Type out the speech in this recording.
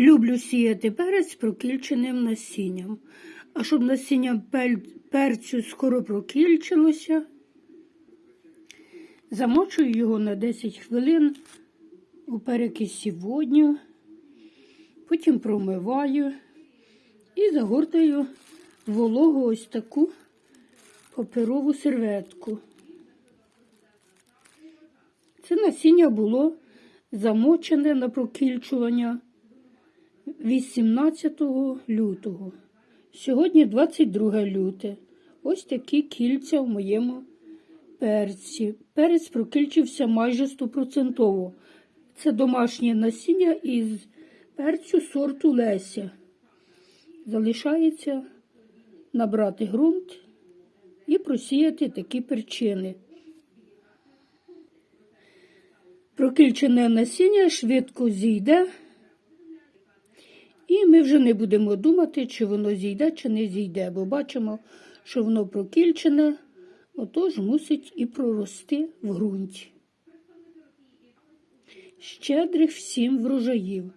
Люблю сіяти перець з прокільченим насінням. А щоб насіння перцю скоро прокільчилося, замочую його на 10 хвилин у перекисі водню, потім промиваю і загортаю вологу ось таку паперову серветку. Це насіння було замочене на прокільчування 18 лютого. Сьогодні 22 люте. Ось такі кільця в моєму перці. Перець прокільчився майже стопроцентово. Це домашнє насіння із перцю сорту Леся. Залишається набрати ґрунт і просіяти такі перчини. Прокільчене насіння швидко зійде, і ми вже не будемо думати, чи воно зійде, чи не зійде, бо бачимо, що воно прокільчене, отож мусить і прорости в ґрунті. Щедрих всім врожаїв!